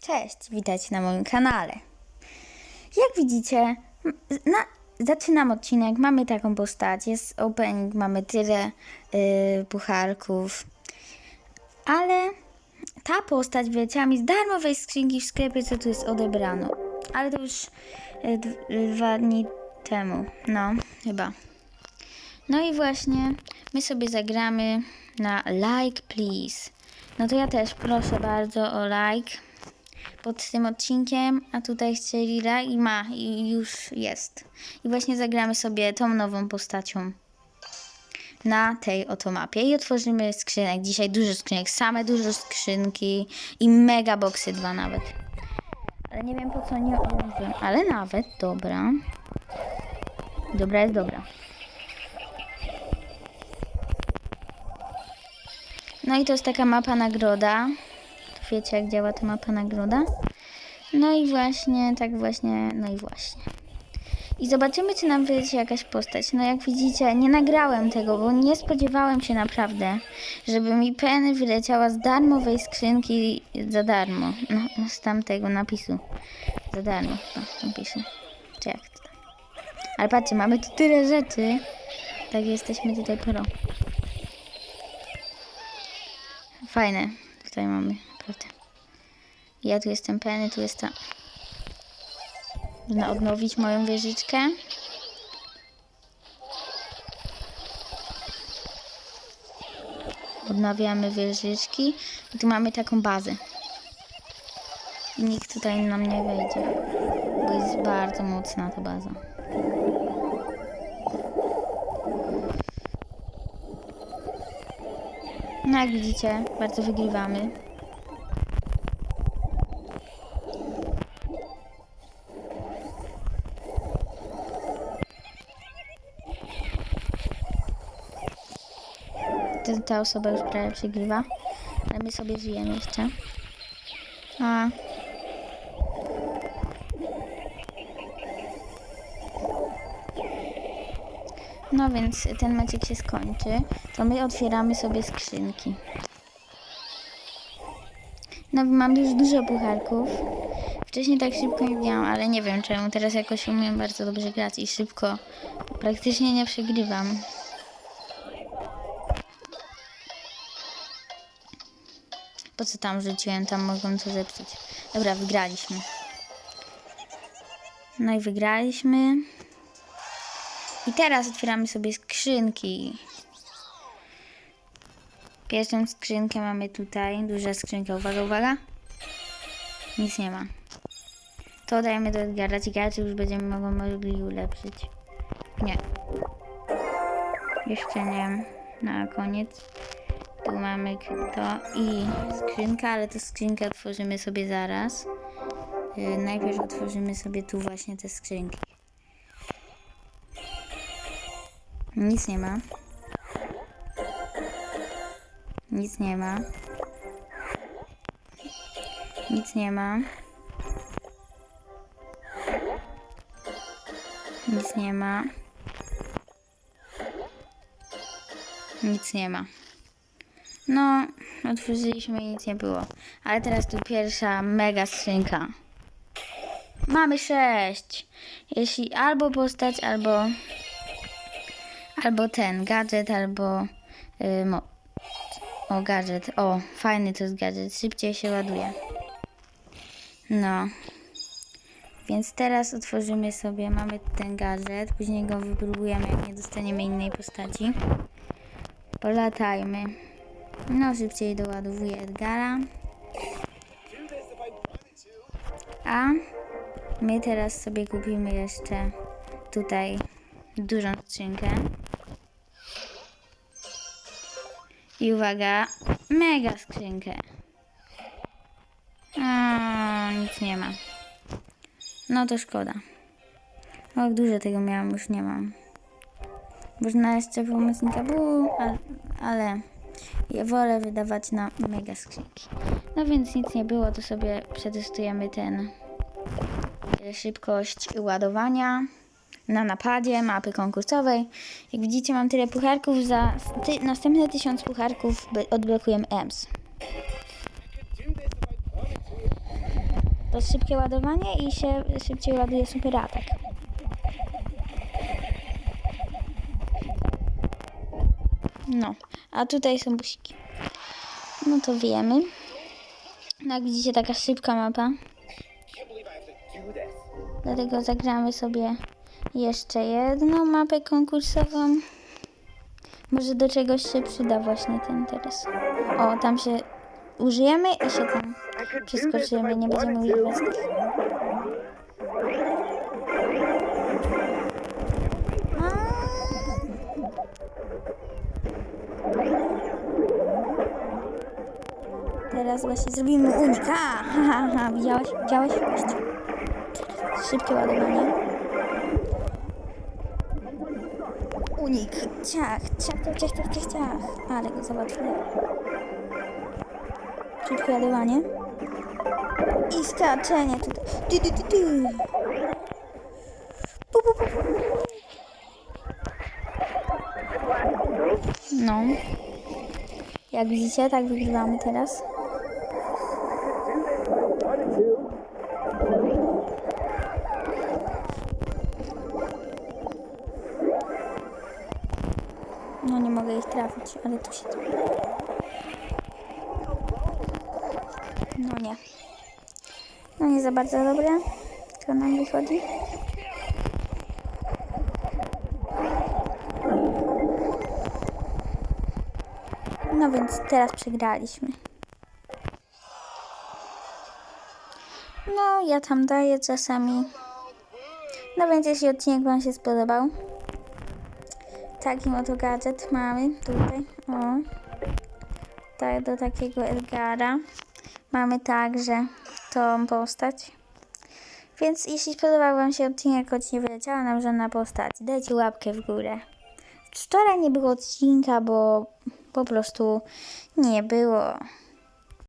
Cześć, witajcie na moim kanale. Jak widzicie, na, zaczynam odcinek, mamy taką postać, jest opening, mamy tyle yy, pucharków, ale ta postać wyleciała mi z darmowej skrzynki w sklepie, co tu jest odebrano. Ale to już yy, dwa dni temu, no, chyba. No i właśnie my sobie zagramy na like please. No to ja też proszę bardzo o like pod tym odcinkiem, a tutaj chcieli like i ma i już jest. I właśnie zagramy sobie tą nową postacią na tej oto mapie i otworzymy skrzynek. Dzisiaj dużo skrzynek, same dużo skrzynki i mega boxy dwa nawet. Ale nie wiem po co nie odłożyłem, ale nawet dobra. Dobra jest dobra. No i to jest taka mapa nagroda. Wiecie jak działa ta mapa nagroda. No i właśnie, tak właśnie, no i właśnie. I zobaczymy, czy nam wyjdzie jakaś postać. No jak widzicie, nie nagrałem tego, bo nie spodziewałem się naprawdę, żeby mi peny wyleciała z darmowej skrzynki za darmo. No, z tamtego napisu. Za darmo, no, tam pisze. Czy jak to. Ale patrzcie, mamy tu tyle rzeczy. Tak jesteśmy tutaj pro. Fajne. Tutaj mamy, Ja tu jestem penny, tu jest ta. Można odnowić moją wieżyczkę. Odnawiamy wieżyczki. I tu mamy taką bazę. Nikt tutaj nam nie wejdzie. Bo jest bardzo mocna ta baza. No jak widzicie, bardzo wygrywamy. To- Ta osoba już prawie przegrywa, ale my sobie żyjemy jeszcze. A. No więc ten meczek się skończy, to my otwieramy sobie skrzynki. No mam już dużo pucharków. Wcześniej tak szybko nie miałam, ale nie wiem czemu. Teraz jakoś umiem bardzo dobrze grać i szybko praktycznie nie przegrywam. Po co tam rzuciłem? Tam mogłem to zepsuć. Dobra, wygraliśmy. No i wygraliśmy. I teraz otwieramy sobie skrzynki. Pierwszą skrzynkę mamy tutaj. Duża skrzynka. Uwaga, uwaga. Nic nie ma. To dajemy do Edgara. Ciekawe, czy już będziemy mogli ulepszyć. Nie. Jeszcze nie. Na koniec. Tu mamy to i skrzynka, ale to skrzynkę otworzymy sobie zaraz. Yy, najpierw otworzymy sobie tu właśnie te skrzynki. Nic nie ma. Nic nie ma. Nic nie ma. Nic nie ma. Nic nie ma. No, otworzyliśmy i nic nie było. Ale teraz tu pierwsza mega skrzynka. Mamy sześć. Jeśli albo postać, albo albo ten gadżet, albo y, mo- o gadżet. O, fajny to jest gadżet. Szybciej się ładuje. No. Więc teraz otworzymy sobie, mamy ten gadżet, później go wypróbujemy, jak nie dostaniemy innej postaci. Polatajmy. No, szybciej doładowuję Edgara. A my teraz sobie kupimy jeszcze tutaj dużą skrzynkę. I uwaga, mega skrzynkę. A, nic nie ma. No to szkoda. O, jak dużo tego miałam, już nie mam. Można jeszcze pomocnika był, ale, ale ja wolę wydawać na mega skrzynki. No więc nic nie było, to sobie przetestujemy ten e, szybkość ładowania na napadzie mapy konkursowej. Jak widzicie mam tyle pucharków, za ty, następne tysiąc pucharków odblokujemy EMS. jest szybkie ładowanie i się szybciej ładuje super atak. No, a tutaj są busiki. No to wiemy. No, jak widzicie, taka szybka mapa. Dlatego zagramy sobie jeszcze jedną mapę konkursową. Może do czegoś się przyda właśnie ten teraz. O, tam się użyjemy i się tam przeskoczymy. Nie będziemy używać Teraz właśnie zrobimy unik. A, ha, ha, ha. Widziałeś? Widziałeś? Szybkie ładowanie. Unik. Ciach, ciach, ciach, ciach, ciach, ciach. Ale go załatwiłem. Szybkie ładowanie. I skaczenie tutaj. Du, du, du, du. Pu, pu, pu, pu. No. Jak widzicie, tak wyglądamy teraz. No nie mogę ich trafić, ale tu się... No nie. No nie za bardzo dobre. To nam wychodzi. No więc teraz przegraliśmy. No, ja tam daję czasami. No więc jeśli odcinek Wam się spodobał, taki oto gadżet mamy tutaj. O. Tak, do takiego Edgara. Mamy także tą postać. Więc jeśli spodobał Wam się odcinek, choć nie wyleciała nam żadna postać, dajcie łapkę w górę. Wczoraj nie było odcinka, bo po prostu nie było